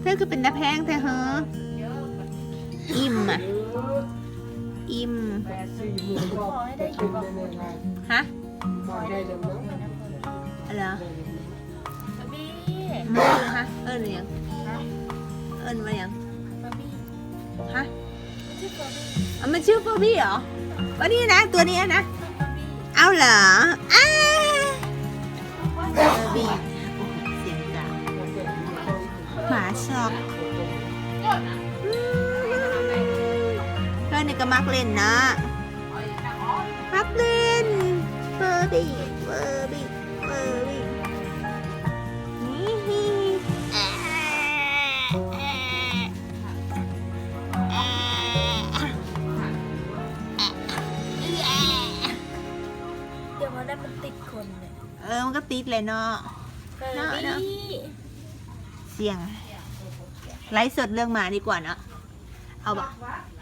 เธอคือเป็นตาแพงแต่เหรออิ่มอะ อิ่มขอให้ได้อยู่กับฮะขอให้ได้อยู่กับอะไรเหรอบี้มาดูฮะ เอิญยังเอิญมายังบาร์บี้ฮะไม่ใช่บาร์บี้อะมันชื่อเฟอร์บี้เหรอวันนี้นะ ตัวนี้นะบาร์บี้ เอาเหรออ้าเฟอร์บี้โอ้โหเสียงดังหมาชอบอืมเพื่อนนี่ก็มักเล่นนะ มักเล่นเฟอร์บี้ ดี๋ยวมันได้มันติดคนเลยเออ มันก็ติดเลยเนาะบาร์บี้เสียงไลฟ์สดเรื่องหมาดีกว่าเนาะเอาแบบบ